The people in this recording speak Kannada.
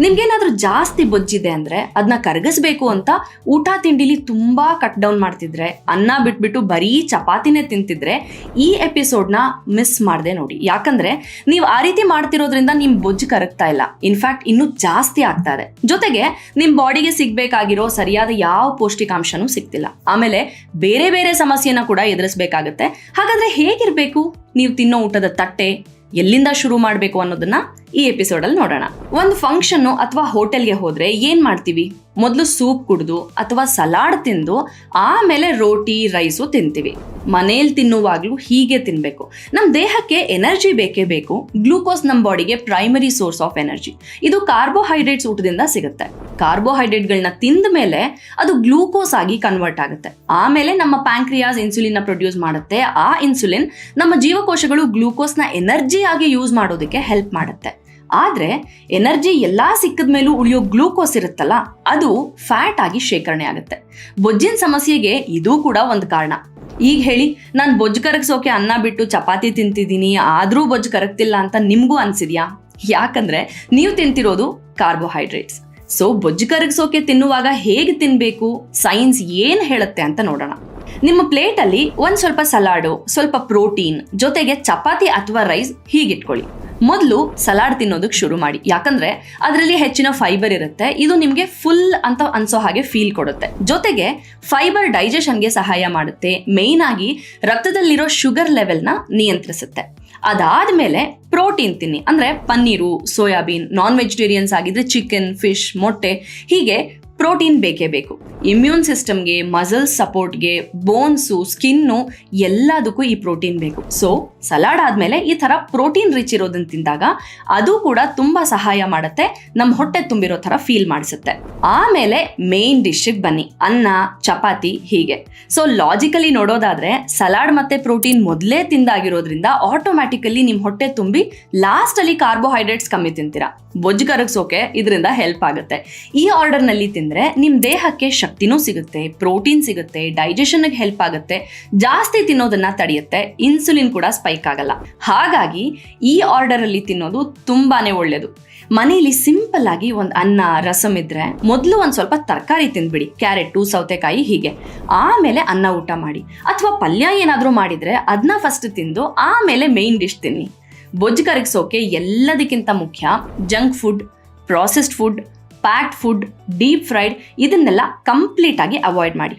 ನಿಮ್ಗೇನಾದ್ರೂ ಜಾಸ್ತಿ ಬೊಜ್ಜಿದೆ ಅಂದ್ರೆ ಅದನ್ನ ಕರಗಿಸ್ಬೇಕು ಅಂತ ಊಟ ತಿಂಡಿಲಿ ತುಂಬಾ ಕಟ್ ಡೌನ್ ಮಾಡ್ತಿದ್ರೆ, ಅನ್ನ ಬಿಟ್ಬಿಟ್ಟು ಬರೀ ಚಪಾತಿನೇ ತಿಂತಿದ್ರೆ ಈ ಎಪಿಸೋಡ್ನ ಮಿಸ್ ಮಾಡದೆ ನೋಡಿ. ಯಾಕಂದ್ರೆ ನೀವು ಆ ರೀತಿ ಮಾಡ್ತಿರೋದ್ರಿಂದ ನಿಮ್ ಬೊಜ್ಜು ಕರಗ್ತಾ ಇಲ್ಲ. ಇನ್ಫ್ಯಾಕ್ಟ್ ಇನ್ನೂ ಜಾಸ್ತಿ ಆಗ್ತಾ ಇದೆ. ಜೊತೆಗೆ ನಿಮ್ ಬಾಡಿಗೆ ಸಿಗ್ಬೇಕಾಗಿರೋ ಸರಿಯಾದ ಯಾವ ಪೌಷ್ಟಿಕಾಂಶನೂ ಸಿಗ್ತಿಲ್ಲ. ಆಮೇಲೆ ಬೇರೆ ಬೇರೆ ಸಮಸ್ಯೆನ ಕೂಡ ಎದುರಿಸ್ಬೇಕಾಗತ್ತೆ. ಹಾಗಾದ್ರೆ ಹೇಗಿರ್ಬೇಕು? ನೀವು ತಿನ್ನೋ ಊಟದ ತಟ್ಟೆ ಎಲ್ಲಿಂದ ಶುರು ಮಾಡಬೇಕು ಅನ್ನೋದನ್ನ ಈ ಎಪಿಸೋಡ್ ಅಲ್ಲಿ ನೋಡೋಣ. ಒಂದು ಫಂಕ್ಷನ್ ಅಥವಾ ಹೋಟೆಲ್ಗೆ ಹೋದ್ರೆ ಏನ್ ಮಾಡ್ತೀವಿ? ಮೊದಲು ಸೂಪ್ ಕುಡಿದು ಅಥವಾ ಸಲಾಡ್ ತಿಂದು ಆಮೇಲೆ ರೋಟಿ ರೈಸು ತಿಂತೀವಿ. ಮನೇಲಿ ತಿನ್ನುವಾಗ್ಲೂ ಹೀಗೆ ತಿನ್ಬೇಕು. ನಮ್ಮ ದೇಹಕ್ಕೆ ಎನರ್ಜಿ ಬೇಕೇ ಬೇಕು. ಗ್ಲೂಕೋಸ್ ನಮ್ಮ ಬಾಡಿಗೆ ಪ್ರೈಮರಿ ಸೋರ್ಸ್ ಆಫ್ ಎನರ್ಜಿ ಇದು ಕಾರ್ಬೋಹೈಡ್ರೇಟ್ಸ್ ಊಟದಿಂದ ಸಿಗುತ್ತೆ. ಕಾರ್ಬೋಹೈಡ್ರೇಟ್ಗಳನ್ನ ತಿಂದ ಮೇಲೆ ಅದು ಗ್ಲೂಕೋಸ್ ಆಗಿ ಕನ್ವರ್ಟ್ ಆಗುತ್ತೆ. ಆಮೇಲೆ ನಮ್ಮ ಪ್ಯಾಂಕ್ರಿಯಾಸ್ ಇನ್ಸುಲಿನ್ ಪ್ರೊಡ್ಯೂಸ್ ಮಾಡುತ್ತೆ. ಆ ಇನ್ಸುಲಿನ್ ನಮ್ಮ ಜೀವಕೋಶಗಳು ಗ್ಲೂಕೋಸ್ನ ಎನರ್ಜಿ ಆಗಿ ಯೂಸ್ ಮಾಡೋದಕ್ಕೆ ಹೆಲ್ಪ್ ಮಾಡುತ್ತೆ. ಆದ್ರೆ ಎನರ್ಜಿ ಎಲ್ಲಾ ಸಿಕ್ಕದ ಮೇಲೂ ಉಳಿಯೋ ಗ್ಲೂಕೋಸ್ ಇರುತ್ತಲ್ಲ, ಅದು ಫ್ಯಾಟ್ ಆಗಿ ಶೇಖರಣೆ ಆಗುತ್ತೆ. ಬೊಜ್ಜಿನ ಸಮಸ್ಯೆಗೆ ಇದು ಕೂಡ ಒಂದು ಕಾರಣ. ಈಗ ಹೇಳಿ, ನಾನು ಬೊಜ್ಜು ಕರಗಿಸೋಕೆ ಅನ್ನ ಬಿಟ್ಟು ಚಪಾತಿ ತಿಂತಿದ್ದೀನಿ, ಆದರೂ ಬೊಜ್ಜು ಕರಗ್ತಿಲ್ಲ ಅಂತ ನಿಮಗೂ ಅನ್ಸಿದ್ಯಾ? ಯಾಕಂದ್ರೆ ನೀವು ತಿಂತಿರೋದು ಕಾರ್ಬೋಹೈಡ್ರೇಟ್ಸ್ ಸೊ ಬೊಜ್ಜು ಕರಗಿಸೋಕೆ ತಿನ್ನುವಾಗ ಹೇಗೆ ತಿನ್ಬೇಕು? ಸೈನ್ಸ್ ಏನ್ ಹೇಳುತ್ತೆ ಅಂತ ನೋಡೋಣ. ನಿಮ್ಮ ಪ್ಲೇಟ್ ಅಲ್ಲಿ ಒಂದ್ ಸ್ವಲ್ಪ ಸಲಾಡು, ಸ್ವಲ್ಪ ಪ್ರೋಟೀನ್, ಜೊತೆಗೆ ಚಪಾತಿ ಅಥವಾ ರೈಸ್ ಹೀಗಿಟ್ಕೊಳ್ಳಿ. ಮೊದಲು ಸಲಾಡ್ ತಿನ್ನೋದಕ್ಕೆ ಶುರು ಮಾಡಿ. ಯಾಕಂದ್ರೆ ಅದರಲ್ಲಿ ಹೆಚ್ಚಿನ ಫೈಬರ್ ಇರುತ್ತೆ. ಇದು ನಿಮಗೆ ಫುಲ್ ಅಂತ ಅನ್ಸೋ ಹಾಗೆ ಫೀಲ್ ಕೊಡುತ್ತೆ. ಜೊತೆಗೆ ಫೈಬರ್ ಡೈಜೆಷನ್ಗೆ ಸಹಾಯ ಮಾಡುತ್ತೆ. ಮೇಯ್ನ್ ಆಗಿ ರಕ್ತದಲ್ಲಿರೋ ಶುಗರ್ ಲೆವೆಲ್ನ ನಿಯಂತ್ರಿಸುತ್ತೆ. ಅದಾದ್ಮೇಲೆ ಪ್ರೋಟೀನ್ ತಿನ್ನಿ. ಅಂದ್ರೆ ಪನ್ನೀರು, ಸೋಯಾಬೀನ್ ನಾನ್ ವೆಜಿಟೇರಿಯನ್ಸ್ ಆಗಿದ್ರೆ ಚಿಕನ್ ಫಿಶ್ ಮೊಟ್ಟೆ, ಹೀಗೆ ಪ್ರೋಟೀನ್ ಬೇಕೇ ಬೇಕು. ಇಮ್ಯೂನ್ ಸಿಸ್ಟಮ್ಗೆ ಮಸಲ್ಸ್ ಸಪೋರ್ಟ್ಗೆ ಬೋನ್ಸು ಸ್ಕಿನ್ನು ಎಲ್ಲದಕ್ಕೂ ಈ ಪ್ರೋಟೀನ್ ಬೇಕು. ಸೊ ಸಲಾಡ್ ಆದಮೇಲೆ ಈ ಥರ ಪ್ರೋಟೀನ್ ರಿಚ್ ಇರೋದನ್ನು ತಿಂದಾಗ, ಅದು ಕೂಡ ತುಂಬ ಸಹಾಯ ಮಾಡುತ್ತೆ. ನಮ್ಮ ಹೊಟ್ಟೆ ತುಂಬಿರೋ ಥರ ಫೀಲ್ ಮಾಡಿಸುತ್ತೆ. ಆಮೇಲೆ ಮೇನ್ ಡಿಶ್ಗೆ ಬನ್ನಿ. ಅನ್ನ, ಚಪಾತಿ, ಹೀಗೆ. ಸೊ ಲಾಜಿಕಲಿ ನೋಡೋದಾದ್ರೆ ಸಲಾಡ್ ಮತ್ತೆ ಪ್ರೋಟೀನ್ ಮೊದಲೇ ತಿಂದಾಗಿರೋದ್ರಿಂದ ಆಟೋಮ್ಯಾಟಿಕಲಿ ನಿಮ್ ಹೊಟ್ಟೆ ತುಂಬಿ ಲಾಸ್ಟ್ ಅಲ್ಲಿ ಕಾರ್ಬೋಹೈಡ್ರೇಟ್ಸ್ ಕಮ್ಮಿ ತಿಂತೀರಾ. ಬೊಜ್ಜು ಕರಗಿಸೋಕೆ ಇದರಿಂದ ಹೆಲ್ಪ್ ಆಗುತ್ತೆ. ಈ ಆರ್ಡರ್ನಲ್ಲಿ ತಿಂದ್ರೆ ನಿಮ್ ದೇಹಕ್ಕೆ ಶಕ್ತಿನೂ ಸಿಗುತ್ತೆ ಪ್ರೋಟೀನ್ ಸಿಗುತ್ತೆ ಡೈಜೆಷನ್ ಹೆಲ್ಪ್ ಆಗುತ್ತೆ, ಜಾಸ್ತಿ ತಿನ್ನೋದನ್ನ ತಡೆಯುತ್ತೆ ಇನ್ಸುಲಿನ್ ಕೂಡ ಸ್ಪೈಕ್ ಆಗಲ್ಲ. ಹಾಗಾಗಿ ಈ ಆರ್ಡರ್ ಅಲ್ಲಿ ತಿನ್ನೋದು ತುಂಬಾನೇ ಒಳ್ಳೇದು. ಮನೆಯಲ್ಲಿ ಸಿಂಪಲ್ ಆಗಿ ಒಂದು ಅನ್ನ ರಸಮ್ ಇದ್ರೆ ಮೊದಲು ಒಂದು ಸ್ವಲ್ಪ ತರಕಾರಿ ತಿಂದ್ಬಿಡಿ, ಕ್ಯಾರೆಟು, ಸೌತೆಕಾಯಿ ಹೀಗೆ. ಆಮೇಲೆ ಅನ್ನ ಊಟ ಮಾಡಿ. ಅಥವಾ ಪಲ್ಯ ಏನಾದರೂ ಮಾಡಿದರೆ ಅದನ್ನ ಫಸ್ಟ್ ತಿಂದು ಆಮೇಲೆ ಮೇನ್ ಡಿಶ್ ತಿನ್ನಿ. ಬೊಜ್ಜು ಕರಗಿಸೋಕೆ ಎಲ್ಲದಕ್ಕಿಂತ ಮುಖ್ಯ junk food processed food packed food deep fried ಇದನ್ನೆಲ್ಲ ಕಂಪ್ಲೀಟಾಗಿ ಅವಾಯ್ಡ್ ಮಾಡಿ.